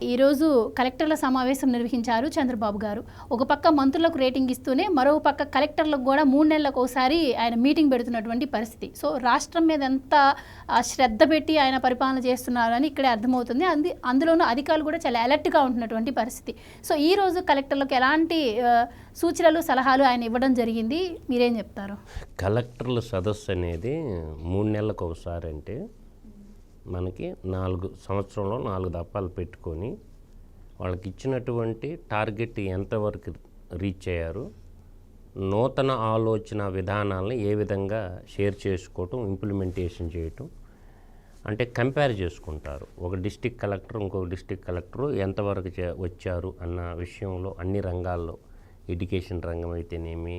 ఈరోజు కలెక్టర్ల సమావేశం నిర్వహించారు చంద్రబాబు గారు. ఒక పక్క మంత్రులకు రేటింగ్ ఇస్తూనే మరో పక్క కలెక్టర్లకు కూడా మూడు నెలలకు ఒకసారి ఆయన మీటింగ్ పెడుతున్నటువంటి పరిస్థితి. సో రాష్ట్రం మీద ఎంత ఆ, శ్రద్ధ పెట్టి ఆయన పరిపాలన చేస్తున్నారని ఇక్కడే అర్థమవుతుంది. అంది అందులోనూ అధికారులు కూడా చాలా అలర్ట్గా ఉంటున్నటువంటి పరిస్థితి. సో ఈ రోజు కలెక్టర్లకు ఎలాంటి సూచనలు సలహాలు ఆయన ఇవ్వడం జరిగింది? మీరేం చెప్తారు? కలెక్టర్ల సదస్సు అనేది మూడు నెలలకు ఒకసారి అంటే మనకి నాలుగు సంవత్సరంలో నాలుగు దప్పాలు పెట్టుకొని వాళ్ళకి ఇచ్చినటువంటి టార్గెట్ ఎంతవరకు రీచ్ అయ్యారు నూతన ఆలోచన విధానాలను ఏ విధంగా షేర్ చేసుకోవటం ఇంప్లిమెంటేషన్ చేయటం అంటే కంపేర్ చేసుకుంటారు. ఒక డిస్టిక్ కలెక్టర్ ఇంకొక డిస్టిక్ కలెక్టర్ ఎంతవరకు చే- వచ్చారు అన్న విషయంలో అన్ని రంగాల్లో ఎడ్యుకేషన్ రంగం అయితేనేమి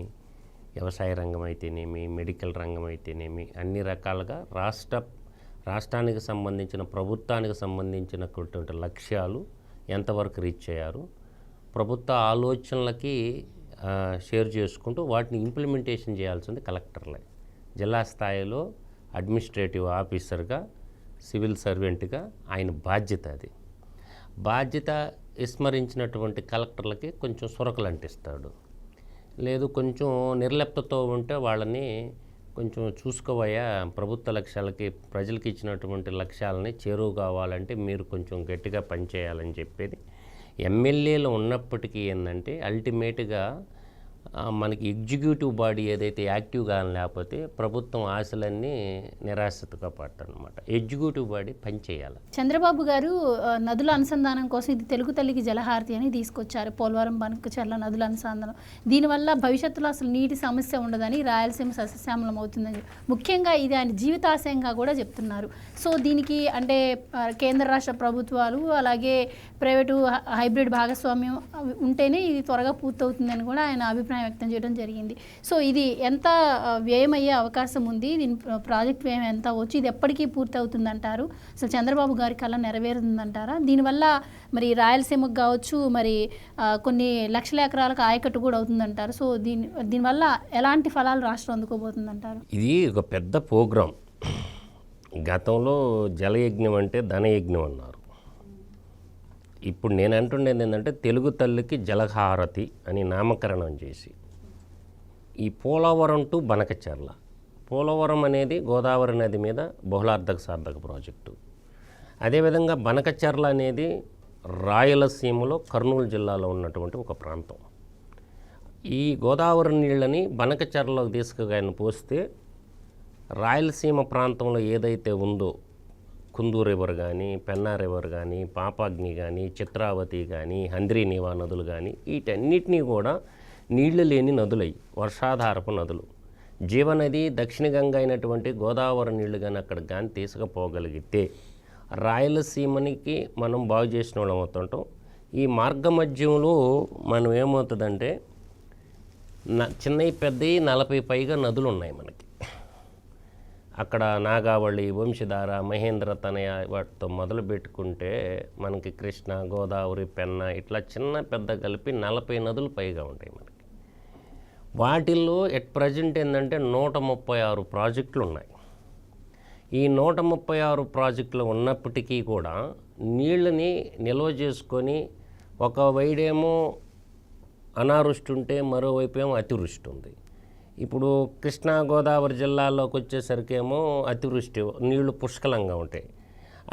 వ్యవసాయ రంగం అయితేనేమి మెడికల్ రంగం అయితేనేమి అన్ని రకాలుగా రాష్ట్ర రాష్ట్రానికి సంబంధించిన ప్రభుత్వానికి సంబంధించినటువంటి లక్ష్యాలు ఎంతవరకు రీచ్ అయ్యారు ప్రభుత్వ ఆలోచనలకి షేర్ చేసుకుంటూ వాటిని ఇంప్లిమెంటేషన్ చేయాల్సింది కలెక్టర్లే. జిల్లా స్థాయిలో అడ్మినిస్ట్రేటివ్ ఆఫీసర్గా సివిల్ సర్వెంట్గా ఆయన బాధ్యత అది. బాధ్యత విస్మరించినటువంటి కలెక్టర్లకి కొంచెం సురకలు అంటిస్తాడు లేదు కొంచెం నిర్లిప్తతో ఉంటే వాళ్ళని కొంచెం చూసుకోవయ్యా ప్రభుత్వ లక్ష్యాలకి ప్రజలకు ఇచ్చినటువంటి లక్ష్యాలని చేరువు కావాలంటే మీరు కొంచెం గట్టిగా పనిచేయాలని చెప్పేది. ఎమ్మెల్యేలు ఉన్నప్పటికీ ఏంటంటే అల్టిమేట్గా మనకి ఎగ్జిక్యూటివ్ బాడీ ఏదైతే యాక్టివ్గా లేకపోతే ప్రభుత్వం ఆశలన్నీ నిరాశతగా పడతానమాట ఎగ్జిక్యూటివ్ బాడీ పనిచేయాలి. చంద్రబాబు గారు నదుల అనుసంధానం కోసం ఇది తెలుగు తల్లికి జలహారతి అని తీసుకొచ్చారు. పోలవరం బనకచర్ల నదుల అనుసంధానం. దీనివల్ల భవిష్యత్తులో అసలు నీటి సమస్య ఉండదని రాయలసీమ సస్యశ్యామలం అవుతుందని చెప్పి. ముఖ్యంగా ఇది ఆయన జీవితాశయంగా కూడా చెప్తున్నారు. సో దీనికి అంటే కేంద్ర రాష్ట్ర ప్రభుత్వాలు అలాగే ప్రైవేటు హైబ్రిడ్ భాగస్వామ్యం ఉంటేనే ఇది త్వరగా పూర్తవుతుందని కూడా ఆయన అభిప్రాయం వ్యక్తం చేయడం జరిగింది. సో ఇది ఎంత వ్యయమయ్యే వ్యయం అయ్యే అవకాశం ఉంది? దీని ప్ర- ప్రాజెక్ట్ వ్యయం ఎంత వచ్చి ఇది ఎప్పటికీ పూర్తవుతుందంటారు? అసలు చంద్రబాబు గారి కళ నెరవేరుతుందంటారా? దీనివల్ల మరి రాయలసీమకు కావచ్చు మరి కొన్ని లక్షల ఎకరాలకు ఆయకట్టు కూడా అవుతుందంటారు. సో దీని దీనివల్ల ఎలాంటి ఫలాలు రాష్ట్రం అందుకోబోతుందంటారు? ఇది ఒక పెద్ద ప్రోగ్రాం. గతంలో జలయజ్ఞం అంటే ధనయజ్ఞం అన్నారు. ఇప్పుడు నేను అంటుండేది ఏంటంటే తెలుగు తల్లికి జలహారతి అని నామకరణం చేసి ఈ పోలవరం టు బనకచర్ల. పోలవరం అనేది గోదావరి నది మీద బహుళార్థక సార్థక ప్రాజెక్టు. అదేవిధంగా బనకచర్ల అనేది రాయలసీమలో కర్నూలు జిల్లాలో ఉన్నటువంటి ఒక ప్రాంతం. ఈ గోదావరి నీళ్ళని బనకచర్లకు తీసుకుని పోస్తే రాయలసీమ ప్రాంతంలో ఏదైతే ఉందో కుందూ రివర్ కానీ పెన్నా రివర్ కానీ పాపాగ్ని కానీ చిత్రావతి కానీ హంద్రీ నీవా నదులు కానీ వీటన్నిటినీ కూడా నీళ్ళు లేని నదులై వర్షాధారపు నదులు. జీవనది దక్షిణ గంగ అయినటువంటి గోదావరి నీళ్ళు కానీ అక్కడ కానీ తీసుకుపోగలిగితే రాయలసీమనికి మనం బాగు చేసిన వాళ్ళం అవుతుంటాం. ఈ మార్గ మధ్యంలో మనం ఏమవుతుందంటే న- చిన్నవి పెద్దవి నలభై పైగా నదులు ఉన్నాయి మనకి. అక్కడ నాగావళి వంశధార మహేంద్ర తనయ వాటితో మొదలు పెట్టుకుంటే మనకి కృష్ణ గోదావరి పెన్న ఇట్లా చిన్న పెద్ద కలిపి నలభై నదులు పైగా ఉంటాయి మనకి. వాటిల్లో ఎట్ ప్రజెంట్ ఏంటంటే నూట ముప్పై ఆరు ప్రాజెక్టులు ఉన్నాయి. ఈ నూట ముప్పై ఆరు ప్రాజెక్టులు ఉన్నప్పటికీ కూడా నీళ్ళని నిల్వ చేసుకొని ఒక వైడేమో అనావృష్టి ఉంటే మరోవైపు ఏమో అతివృష్టి ఉంది. ఇప్పుడు కృష్ణా గోదావరి జిల్లాలోకి వచ్చేసరికేమో అతివృష్టి నీళ్ళు పుష్కలంగా ఉంటాయి.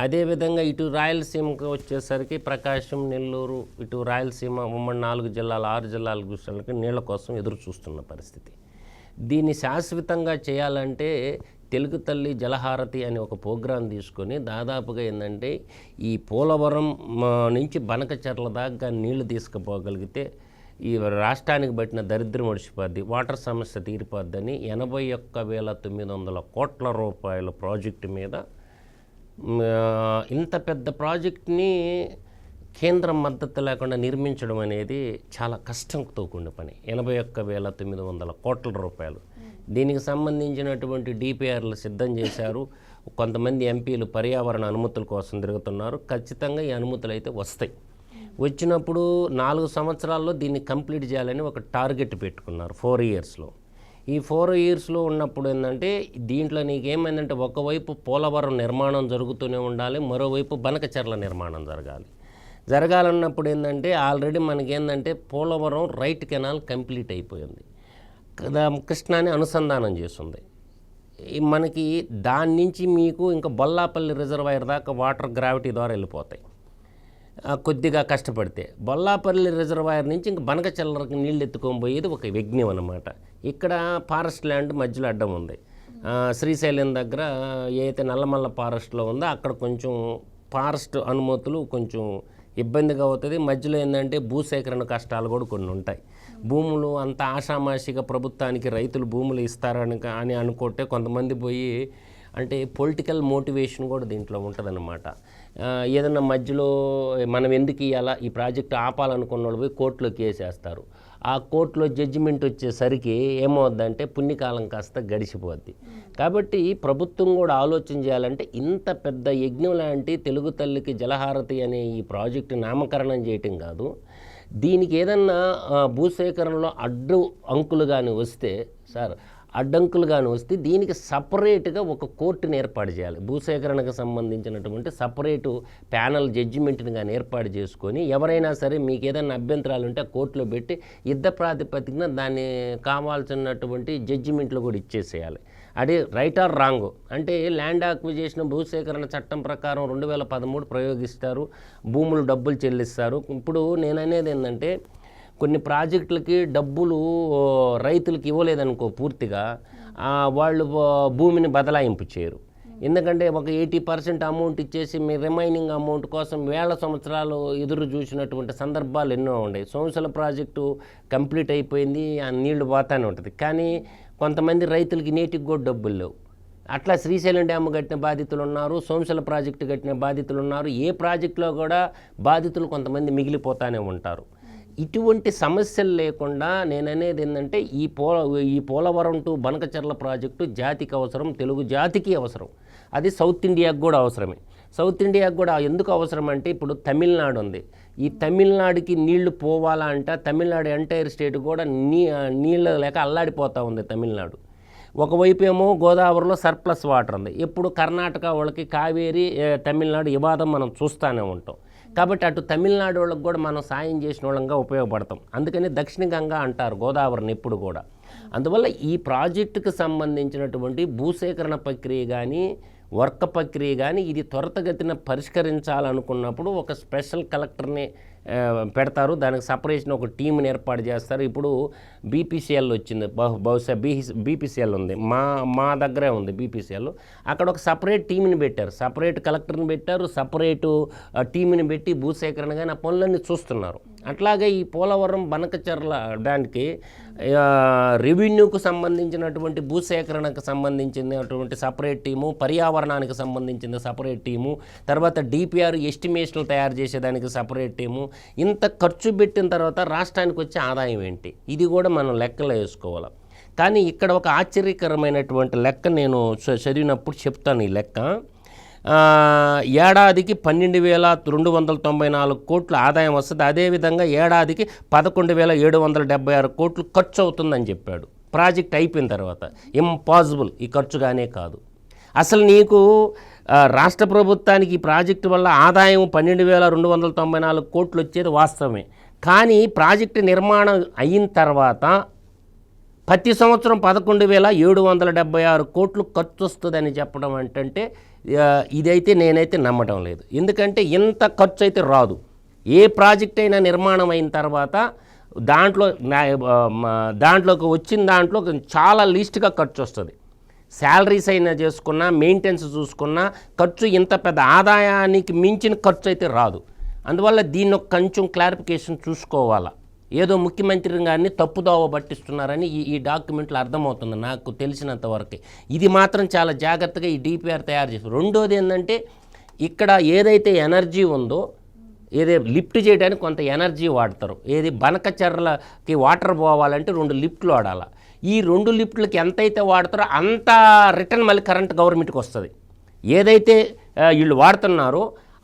అదేవిధంగా ఇటు రాయలసీమకు వచ్చేసరికి ప్రకాశం నెల్లూరు ఇటు రాయలసీమ ఉమ్మడి నాలుగు జిల్లాలు ఆరు జిల్లాల గుసలకి నీళ్ళ కోసం ఎదురు చూస్తున్న పరిస్థితి. దీన్ని శాశ్వతంగా చేయాలంటే తెలుగు తల్లి జలహారతి అనే ఒక ప్రోగ్రాం తీసుకొని దాదాపుగా ఏంటంటే ఈ పోలవరం నుంచి బనకచెర్ల దాకా నీళ్ళు తీసుకుపోగలిగితే ఈ రాష్ట్రానికి పట్టిన దరిద్రం ఒడిచిపోద్ది వాటర్ సమస్య తీరిపోద్దని ఎనభై ఒక్క వేల తొమ్మిది వందల కోట్ల రూపాయల ప్రాజెక్టు మీద ఇంత పెద్ద ప్రాజెక్ట్ని కేంద్రం మద్దతు లేకుండా నిర్మించడం అనేది చాలా కష్టంతో కూడిన పని. ఎనభై ఒక్క వేల తొమ్మిది వందల కోట్ల రూపాయలు. దీనికి సంబంధించినటువంటి డిపిఆర్లు సిద్ధం చేశారు. కొంతమంది ఎంపీలు పర్యావరణ అనుమతుల కోసం తిరుగుతున్నారు. ఖచ్చితంగా ఈ అనుమతులు అయితే వస్తాయి. వచ్చినప్పుడు నాలుగు సంవత్సరాల్లో దీన్ని కంప్లీట్ చేయాలని ఒక టార్గెట్ పెట్టుకున్నారు ఫోర్ ఇయర్స్లో. ఈ ఫోర్ ఇయర్స్లో ఉన్నప్పుడు ఏంటంటే దీంట్లో నీకేమైందంటే ఒకవైపు పోలవరం నిర్మాణం జరుగుతూనే ఉండాలి మరోవైపు బనకచెర్ల నిర్మాణం జరగాలి. జరగాలన్నప్పుడు ఏంటంటే ఆల్రెడీ మనకి ఏంటంటే పోలవరం రైట్ కెనాల్ కంప్లీట్ అయిపోయింది. కదా కృష్ణాని అనుసంధానం చేస్తుంది. ఈ మనకి దాని నుంచి మీకు ఇంకా బొల్లాపల్లి రిజర్వాయర్ దాకా వాటర్ గ్రావిటీ ద్వారా వెళ్ళిపోతాయి. కొద్దిగా కష్టపడితే. బొల్లాపల్లి రిజర్వాయర్ నుంచి ఇంక బనకచెల్లరికి నీళ్ళు ఎత్తుకొని పోయేది ఒక యజ్ఞం అనమాట ఇక్కడ ఫారెస్ట్ ల్యాండ్ మధ్యలో అడ్డం ఉంది. శ్రీశైలం దగ్గర ఏదైతే నల్లమల్ల ఫారెస్ట్లో ఉందో అక్కడ కొంచెం ఫారెస్ట్ అనుమతులు కొంచెం ఇబ్బందిగా అవుతుంది. మధ్యలో ఏంటంటే భూసేకరణ కష్టాలు కూడా కొన్ని ఉంటాయి. భూములు అంత ఆషామాషిగా ప్రభుత్వానికి రైతులు భూములు ఇస్తారని అని అనుకుంటే కొంతమంది పోయి అంటే పొలిటికల్ మోటివేషన్ కూడా దీంట్లో ఉంటుందన్నమాట. ఏదన్నా మధ్యలో మనం ఎందుకు ఇవ్వాలా ఈ ప్రాజెక్టు ఆపాలనుకున్న వాళ్ళు పోయి కోర్టులో కేసేస్తారు ఆ కోర్టులో జడ్జిమెంట్ వచ్చేసరికి ఏమవుద్దంటే పుణ్యకాలం కాస్త గడిచిపోద్ది. కాబట్టి ప్రభుత్వం కూడా ఆలోచన చేయాలంటే ఇంత పెద్ద యజ్ఞం లాంటి తెలుగు తల్లికి జలహారతి అనే ఈ ప్రాజెక్టు నామకరణం చేయటం కాదు. దీనికి ఏదన్నా భూసేకరణలో అడ్డు అంకులు కానీ వస్తే సార్ అడ్డంకులు కానీ వస్తే దీనికి సపరేట్గా ఒక కోర్టుని ఏర్పాటు చేయాలి. భూసేకరణకు సంబంధించినటువంటి సపరేటు ప్యానల్ జడ్జిమెంట్ని కానీ ఏర్పాటు చేసుకొని ఎవరైనా సరే మీకు ఏదైనా అభ్యంతరాలు ఉంటే ఆ కోర్టులో పెట్టి యుద్ధ ప్రాతిపదికన దాన్ని కావాల్సినటువంటి జడ్జిమెంట్లు కూడా ఇచ్చేసేయాలి. అది రైట్ ఆర్ రాంగ్. అంటే ల్యాండ్ ఆక్విజేషన్ భూసేకరణ చట్టం ప్రకారం రెండు వేల పదమూడు ప్రయోగిస్తారు. భూములు డబ్బులు చెల్లిస్తారు. ఇప్పుడు నేను అనేది ఏంటంటే కొన్ని ప్రాజెక్టులకి డబ్బులు రైతులకు ఇవ్వలేదనుకో పూర్తిగా వాళ్ళు భూమిని బదలాయింపు చేయరు. ఎందుకంటే ఒక ఎయిటీ పర్సెంట్ అమౌంట్ ఇచ్చేసి మీ రిమైనింగ్ అమౌంట్ కోసం వేల సంవత్సరాలు ఎదురు చూసినటువంటి సందర్భాలు ఎన్నో ఉన్నాయి. సంవత్సరాల ప్రాజెక్టు కంప్లీట్ అయిపోయింది ఆ నీళ్ళు పోతానే ఉంటుంది. కానీ కొంతమంది రైతులకి నేటికి కూడా డబ్బులు లేవు. అట్లా శ్రీశైలం డ్యామ్ కట్టిన బాధితులు ఉన్నారు సోంశల ప్రాజెక్టు కట్టిన బాధితులు ఉన్నారు. ఏ ప్రాజెక్టులో కూడా బాధితులు కొంతమంది మిగిలిపోతానే ఉంటారు. ఇటువంటి సమస్యలు లేకుండా నేననేది ఏంటంటే ఈ పోల ఈ పోలవరం టు బనకచర్ల ప్రాజెక్టు జాతికి అవసరం తెలుగు జాతికి అవసరం. అది సౌత్ ఇండియాకు కూడా అవసరమే. సౌత్ ఇండియాకు కూడా ఎందుకు అవసరం అంటే ఇప్పుడు తమిళనాడు ఉంది. ఈ తమిళనాడుకి నీళ్ళు పోవాలా అంటే తమిళనాడు ఎంటైర్ స్టేట్ కూడా నీ నీళ్ళు లేక అల్లాడిపోతూ ఉంది తమిళనాడు. ఒకవైపు ఏమో గోదావరిలో సర్ప్లస్ వాటర్ ఉంది. ఎప్పుడు కర్ణాటక వాళ్ళకి కావేరి తమిళనాడు వివాదం మనం చూస్తూనే ఉంటాం. కాబట్టి అటు తమిళనాడు వాళ్ళకి కూడా మనం సాయం చేసిన వాళ్ళంగా ఉపయోగపడతాం. అందుకని దక్షిణ గంగా అంటారు గోదావరిని ఎప్పుడు కూడా. అందువల్ల ఈ ప్రాజెక్టుకు సంబంధించినటువంటి భూసేకరణ ప్రక్రియ కానీ వర్క్ ప్రక్రియ కానీ ఇది త్వరితగతిన పరిష్కరించాలనుకున్నప్పుడు ఒక స్పెషల్ కలెక్టర్ని పెడతారు. దానికి సపరేషన్ ఒక టీంని ఏర్పాటు చేస్తారు. ఇప్పుడు బీపీసీఎల్ వచ్చింది. బహు- బహుశా బీ బీపీసీఎల్ ఉంది. మా మా దగ్గరే ఉంది బీపీసీఎల్. అక్కడ ఒక సపరేట్ టీంని పెట్టారు. సపరేట్ కలెక్టర్ని పెట్టారు. సపరేటు టీంని పెట్టి భూసేకరణ కానీ ఆ పనులన్నీ చూస్తున్నారు. అట్లాగే ఈ పోలవరం బనకచర్ల దానికి రెవెన్యూకు సంబంధించినటువంటి భూసేకరణకు సంబంధించినటువంటి సపరేట్ టీము పర్యావరణానికి సంబంధించిన సపరేట్ టీము తర్వాత డిపిఆర్ ఎస్టిమేషన్లు తయారు చేసేదానికి సపరేట్ టీము. ఇంత ఖర్చు పెట్టిన తర్వాత రాష్ట్రానికి వచ్చే ఆదాయం ఏంటి? ఇది కూడా మనం లెక్కలో వేసుకోవాలి. కానీ ఇక్కడ ఒక ఆశ్చర్యకరమైనటువంటి లెక్క నేను చ- చదివినప్పుడు చెప్తాను ఈ లెక్క. ఏడాదికి పన్నెండు వేల రెండు వందల తొంభై నాలుగు కోట్ల ఆదాయం వస్తుంది. అదేవిధంగా ఏడాదికి పదకొండు వేల ఏడు వందల డెబ్బై ఆరు కోట్లు ఖర్చు అవుతుందని చెప్పాడు. ప్రాజెక్ట్ అయిపోయిన తర్వాత ఇంపాసిబుల్. ఈ ఖర్చుగానే కాదు. అసలు నీకు రాష్ట్ర ప్రభుత్వానికి ఈ ప్రాజెక్టు వల్ల ఆదాయం పన్నెండు వేల రెండు వందల తొంభై నాలుగు కోట్లు వచ్చేది వాస్తవమే. కానీ ప్రాజెక్టు నిర్మాణం అయిన తర్వాత ప్రతి సంవత్సరం పదకొండు వేల ఏడు వందల డెబ్బై ఆరు కోట్లు ఖర్చు వస్తుందని చెప్పడం అంటే ఇదైతే నేనైతే నమ్మడం లేదు. ఎందుకంటే ఇంత ఖర్చు అయితే రాదు. ఏ ప్రాజెక్ట్ అయినా నిర్మాణం అయిన తర్వాత దాంట్లో దాంట్లోకి వచ్చిన దాంట్లో చాలా లీస్ట్గా ఖర్చు వస్తుంది శాలరీస్ అయినా చేసుకున్నా మెయింటెనెన్స్ చూసుకున్నా ఖర్చు ఇంత పెద్ద ఆదాయానికి మించిన ఖర్చు అయితే రాదు. అందువల్ల దీన్ని కొంచెం క్లారిఫికేషన్ చూసుకోవాలా. ఏదో ముఖ్యమంత్రి గారిని తప్పుదోవ పట్టిస్తున్నారని ఈ ఈ డాక్యుమెంట్లు అర్థమవుతుంది నాకు తెలిసినంత వరకు. ఇది మాత్రం చాలా జాగ్రత్తగా ఈ డిపిఆర్ తయారు చేస్తారు రెండోది ఏంటంటే ఇక్కడ ఏదైతే ఎనర్జీ ఉందో ఏదే లిఫ్ట్ చేయడానికి కొంత ఎనర్జీ వాడతారు. ఏది బనకచర్లకి వాటర్ పోవాలంటే రెండు లిఫ్ట్లు వాడాలి. ఈ రెండు లిఫ్ట్లకి ఎంతైతే వాడతారో అంత రిటర్న్ మళ్ళీ కరెంట్ గవర్నమెంట్కి వస్తుంది. ఏదైతే వీళ్ళు వాడుతున్నారో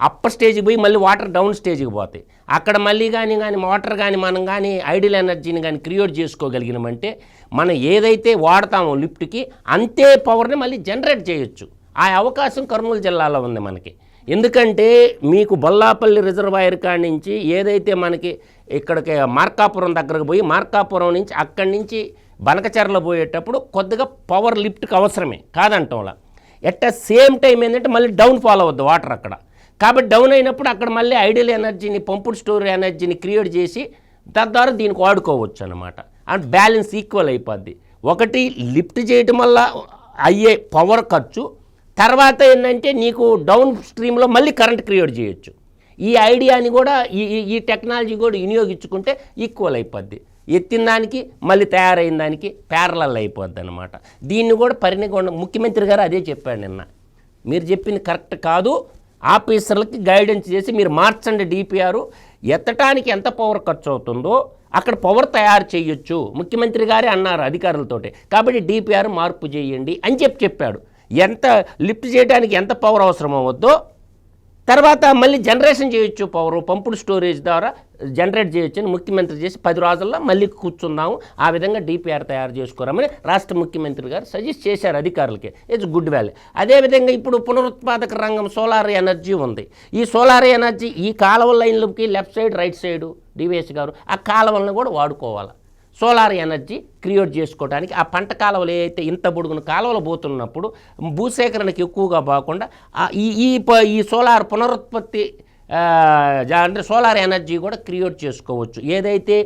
అప్పర్ స్టేజ్కి పోయి మళ్ళీ వాటర్ డౌన్ స్టేజ్కి పోతాయి. అక్కడ మళ్ళీ కానీ కానీ వాటర్ కానీ మనం కానీ ఐడియల్ ఎనర్జీని కానీ క్రియేట్ చేసుకోగలిగినామంటే మనం ఏదైతే వాడతామో లిఫ్ట్కి అంతే పవర్ని మళ్ళీ జనరేట్ చేయొచ్చు. ఆ అవకాశం కర్నూలు జిల్లాలో ఉంది మనకి. ఎందుకంటే మీకు బొల్లాపల్లి రిజర్వాయర్ కాడి నుంచి ఏదైతే మనకి ఇక్కడికి మార్కాపురం దగ్గరకు పోయి మార్కాపురం నుంచి అక్కడి నుంచి బనకచెరలో పోయేటప్పుడు కొద్దిగా పవర్ లిఫ్ట్కి అవసరమే. కాదంటంలా. ఎట్ ద సేమ్ టైం ఏంటంటే మళ్ళీ డౌన్ ఫాల్ అవ్వద్దు వాటర్ అక్కడ. కాబట్టి డౌన్ అయినప్పుడు అక్కడ మళ్ళీ ఐడియల్ ఎనర్జీని పంపుడ్ స్టోర్ ఎనర్జీని క్రియేట్ చేసి తద్వారా దీనికి వాడుకోవచ్చు అనమాట అండ్ బ్యాలెన్స్ ఈక్వల్ అయిపోద్ది. ఒకటి లిఫ్ట్ చేయటం వల్ల అయ్యే పవర్ ఖర్చు. తర్వాత ఏంటంటే నీకు డౌన్ స్ట్రీమ్లో మళ్ళీ కరెంట్ క్రియేట్ చేయొచ్చు. ఈ ఐడియాని కూడా ఈ ఈ- ఈ టెక్నాలజీ కూడా వినియోగించుకుంటే ఈక్వల్ అయిపోద్ది. ఎత్తిన దానికి మళ్ళీ తయారైన దానికి ప్యారలల్ అయిపోద్ది అనమాట దీన్ని కూడా పరిణిగొండ ముఖ్యమంత్రి గారు అదే చెప్పాడు నిన్న. మీరు చెప్పింది కరెక్ట్ కాదు. ఆఫీసర్లకి గైడెన్స్ చేసి మీరు మార్చండి డిపిఆర్. ఎత్తటానికి ఎంత పవర్ ఖర్చు అవుతుందో అక్కడ పవర్ తయారు చేయొచ్చు. ముఖ్యమంత్రి గారే అన్నారు అధికారులతోటి. కాబట్టి డిపిఆర్ మార్పు చేయండి అని చెప్పి చెప్పాడు. ఎంత లిఫ్ట్ చేయడానికి ఎంత పవర్ అవసరం అవ్వద్దో తర్వాత మళ్ళీ జనరేషన్ చేయొచ్చు పవర్ పంపుడు స్టోరేజ్ ద్వారా జనరేట్ చేయొచ్చు అని ముఖ్యమంత్రి చేసి పది రోజుల్లో మళ్ళీ కూర్చుందాము ఆ విధంగా డిపిఆర్ తయారు చేసుకోరామని రాష్ట్ర ముఖ్యమంత్రి గారు సజెస్ట్ చేశారు అధికారులకి. ఇట్స్ గుడ్ వ్యాలీ అదేవిధంగా ఇప్పుడు పునరుత్పాదక రంగం సోలార్ ఎనర్జీ ఉంది. ఈ సోలార్ ఎనర్జీ ఈ కాలువ లైన్లకి left side right side DVS గారు ఆ కాలువలను కూడా వాడుకోవాలి. సోలార్ ఎనర్జీ క్రియేట్ చేసుకోవడానికి ఆ పంట కాలువలు ఏవైతే ఇంత పొడుగున కాలువలు పోతున్నప్పుడు భూసేకరణకి ఎక్కువగా పోకుండా ఈ ఈ ప- ఈ సోలార్ పునరుత్పత్తి అంటే సోలార్ ఎనర్జీ కూడా క్రియేట్ చేసుకోవచ్చు. ఏదైతే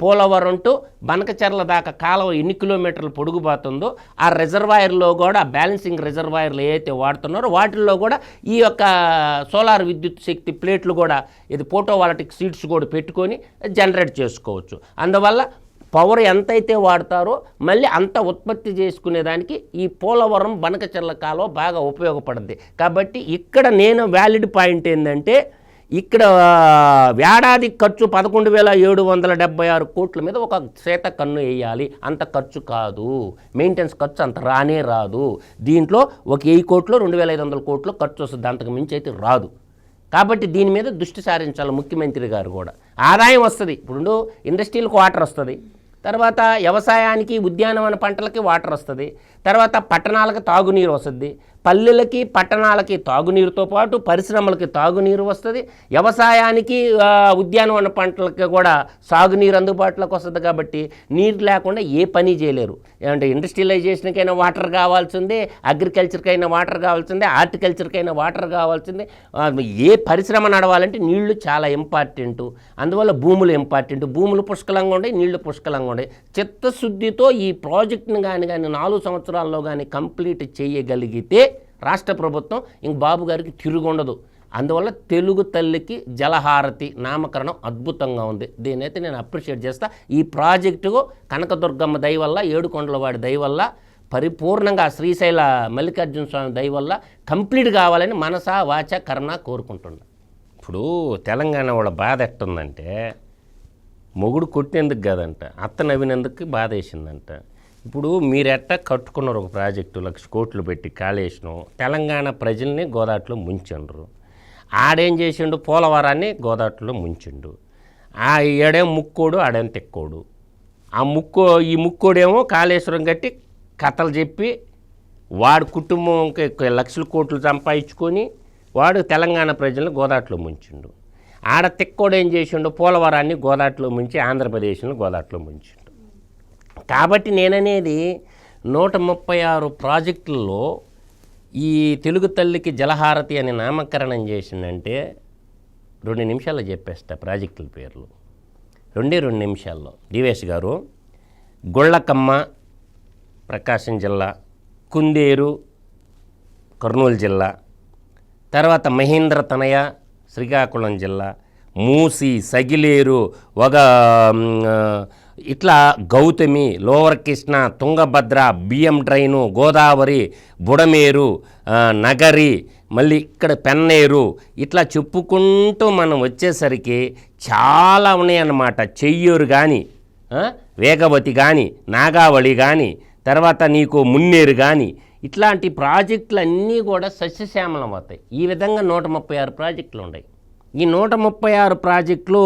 పోలవరం టు బనకచెర్ల దాకా కాలువ ఎన్ని కిలోమీటర్లు పొడుగుపోతుందో ఆ రిజర్వాయర్లో కూడా బ్యాలెన్సింగ్ రిజర్వాయర్లు ఏవైతే వాడుతున్నారో వాటిల్లో కూడా ఈ యొక్క సోలార్ విద్యుత్ శక్తి ప్లేట్లు కూడా ఇది ఫోటోవాలటిక్ సీట్స్ కూడా పెట్టుకొని జనరేట్ చేసుకోవచ్చు. అందువల్ల పవర్ ఎంతైతే వాడతారో మళ్ళీ అంత ఉత్పత్తి చేసుకునేదానికి ఈ పోలవరం బనకచెర్ల కాలువ బాగా ఉపయోగపడుద్ది కాబట్టి ఇక్కడ నేను వ్యాలిడ్ పాయింట్ ఏంటంటే ఇక్కడ ఏడాది ఖర్చు పదకొండు వేల ఏడు వందల డెబ్బై ఆరు కోట్ల మీద ఒక శ్వేత కన్ను వేయాలి. అంత ఖర్చు కాదు. మెయింటెనెన్స్ ఖర్చు అంత రానే రాదు. దీంట్లో ఒక వెయ్యి కోట్లు రెండు వేల ఐదు వందల కోట్లు ఖర్చు వస్తుంది. అంతకు మించి అయితే రాదు. కాబట్టి దీని మీద దృష్టి సారించాలి ముఖ్యమంత్రి గారు కూడా. ఆదాయం వస్తుంది. ఇప్పుడు ఇండస్ట్రియల్ క్వార్టర్ వస్తుంది. తర్వాత వ్యవసాయానికి ఉద్యానవన పంటలకి వాటర్ వస్తుంది. తర్వాత పట్టణాలకు తాగునీరు వస్తుంది. పల్లెలకి పట్టణాలకి తాగునీరుతో పాటు పరిశ్రమలకి తాగునీరు వస్తుంది. వ్యవసాయానికి ఉద్యానవన పంటలకి కూడా సాగునీరు అందుబాటులోకి వస్తుంది కాబట్టి నీరు లేకుండా ఏ పని చేయలేరు. ఏమంటే ఇండస్ట్రియలైజేషన్కైనా వాటర్ కావాల్సిందే అగ్రికల్చర్కైనా వాటర్ కావాల్సిందే హార్టికల్చర్కైనా వాటర్ కావాల్సిందే. ఏ పరిశ్రమ నడవాలంటే నీళ్ళు చాలా ఇంపార్టెంట్. అందువల్ల భూములు ఇంపార్టెంట్. భూములు పుష్కలంగా ఉండే నీళ్ళు పుష్కలంగా ఉండే. చిత్తశుద్ధితో ఈ ప్రాజెక్ట్ని కానీ కానీ నాలుగు సంవత్సరాల్లో కానీ కంప్లీట్ చేయగలిగితే రాష్ట్ర ప్రభుత్వం ఇంక బాబు గారికి తిరుగుండదు. అందువల్ల తెలుగు తల్లికి జలహారతి నామకరణం అద్భుతంగా ఉంది. దీనైతే నేను అప్రిషియేట్ చేస్తా. ఈ ప్రాజెక్టు కనకదుర్గమ్మ దయ వల్ల ఏడుకొండల వాడి దయ వల్ల పరిపూర్ణంగా శ్రీశైల మల్లికార్జున స్వామి దయ వల్ల కంప్లీట్ కావాలని మనసా వాచ కర్ణ కోరుకుంటున్నా. ఇప్పుడు తెలంగాణ వాళ్ళ బాధ ఎట్టుందంటే మొగుడు కొట్టేందుకు కాదంట అత్త నవ్వినందుకు బాధ వేసిందంట ఇప్పుడు మీరెట్ట కట్టుకున్నారు ఒక ప్రాజెక్టు లక్ష కోట్లు పెట్టి కాళేశ్వరం తెలంగాణ ప్రజల్ని గోదాట్లో ముంచిండ్రు. ఆడేం చేసిండు? పోలవరాన్ని గోదాట్లో ముంచిండు. ఆ ఏడేం ముక్కోడు ఆడేం తెక్కోడు. ఆ ముక్కో ఈ ముక్కోడేమో కాళేశ్వరం కట్టి కథలు చెప్పి వాడు కుటుంబంకి లక్షల కోట్లు సంపాదించుకొని వాడు తెలంగాణ ప్రజలను గోదాట్లో ముంచిండు. ఆడ తిక్కోడు ఏం చేసిండు? పోలవరాన్ని గోదాట్లో ముంచి ఆంధ్రప్రదేశ్ను గోదాట్లో ముంచిండు. కాబట్టి నేననేది నూట ముప్పై ఆరు ప్రాజెక్టుల్లో ఈ తెలుగు తల్లికి జలహారతి అని నామకరణం చేసిందంటే రెండు నిమిషాల్లో చెప్పేస్తా ప్రాజెక్టుల పేర్లు. రెండే రెండు నిమిషాల్లో. దివేష్ గారు గొళ్ళకమ్మ ప్రకాశం జిల్లా కుందేరు కర్నూలు జిల్లా తర్వాత మహేంద్ర తనయ శ్రీకాకుళం జిల్లా మూసి సగిలేరు ఒక ఇట్లా గౌతమి లోవర్ కృష్ణ తుంగభద్ర బియ్యం డ్రైను గోదావరి బుడమేరు నగరి మళ్ళీ ఇక్కడ పెన్నేరు ఇట్లా చెప్పుకుంటూ మనం వచ్చేసరికి చాలా ఉన్నాయన్నమాట. చెయ్యూరు కానీ వేగవతి కానీ నాగావళి కానీ తర్వాత నీకు మున్నేరు కానీ ఇట్లాంటి ప్రాజెక్టులన్నీ కూడా సస్యశ్యామలం అవుతాయి. ఈ విధంగా నూట ముప్పై ఆరు ప్రాజెక్టులు ఉన్నాయి. ఈ నూట ముప్పై ఆరు ప్రాజెక్టులు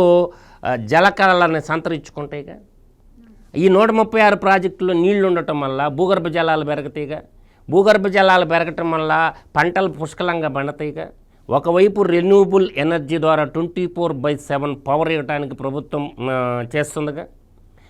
జలకళలను సంతరించుకుంటాయిగా? ఈ నూట ముప్పై ఆరు ప్రాజెక్టులో నీళ్ళు ఉండటం వల్ల భూగర్భ జలాలు పెరగతాయిగా భూగర్భ జలాలు పెరగటం వల్ల పంటలు పుష్కలంగా పండతాయిగా ఒకవైపు రెన్యూబుల్ ఎనర్జీ ద్వారా twenty four by seven power ఇవ్వడానికి ప్రభుత్వం చేస్తుందిగా.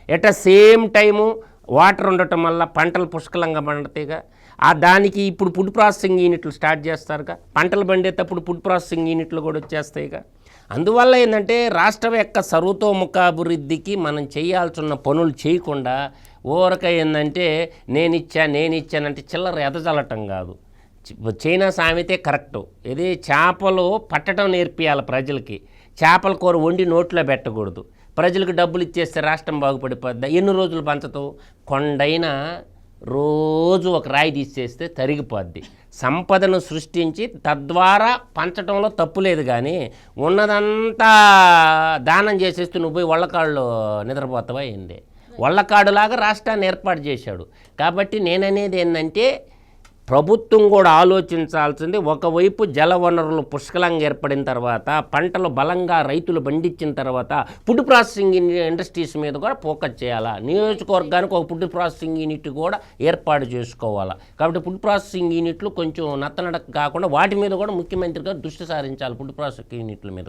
At the same time water ఉండటం వల్ల పంటలు పుష్కలంగా పండుతాయిగా ఆ దానికి ఇప్పుడు ఫుడ్ ప్రాసెసింగ్ యూనిట్లు స్టార్ట్ చేస్తారుగా. పంటలు పండేటప్పుడు ఫుడ్ ప్రాసెసింగ్ యూనిట్లు కూడా వచ్చేస్తాయిగా. అందువల్ల ఏంటంటే రాష్ట్రం యొక్క సర్వతోముఖాభివృద్ధికి మనం చేయాల్సిన పనులు చేయకుండా ఊరక ఏంటంటే నేనిచ్చా నేనిచ్చానంటే చిల్లర ఎదజల్లటం కాదు. చైనా సామెతే కరెక్టు. ఇది చేపలు పట్టడం నేర్పియాలి ప్రజలకి. చేపల కూర వండి నోట్లో పెట్టకూడదు. ప్రజలకు డబ్బులు ఇచ్చేస్తే రాష్ట్రం బాగుపడిపోద్దా? ఎన్ని రోజులు పంచతావు కొండైనా రోజు ఒక రాయి తీసేస్తే తరిగిపోద్ది. సంపదను సృష్టించి తద్వారా పంచడంలో తప్పు లేదు కానీ ఉన్నదంతా దానం చేసేస్తే నువ్వు పోయి వళ్ళకాళ్ళు నిద్రపోతావా ఏంది? వళ్ళకాడులాగా రాష్ట్రాన్ని ఏర్పాటు చేశాడు. కాబట్టి నేననేది ఏంటంటే ప్రభుత్వం కూడా ఆలోచించాల్సింది ఒకవైపు జల వనరులు పుష్కలంగా ఏర్పడిన తర్వాత పంటలు బలంగా రైతులు పండించిన తర్వాత ఫుడ్ ప్రాసెసింగ్ ఇండస్ట్రీస్ మీద కూడా ఫోకస్ చేయాలా? నియోజకవర్గానికి ఒక ఫుడ్ ప్రాసెసింగ్ యూనిట్ కూడా ఏర్పాటు చేసుకోవాలా? కాబట్టి ఫుడ్ ప్రాసెసింగ్ యూనిట్లు కొంచెం నత్తనడక కాకుండా వాటి మీద కూడా ముఖ్యమంత్రి గారు దృష్టి సారించాలి ఫుడ్ ప్రాసెసింగ్ యూనిట్ల మీద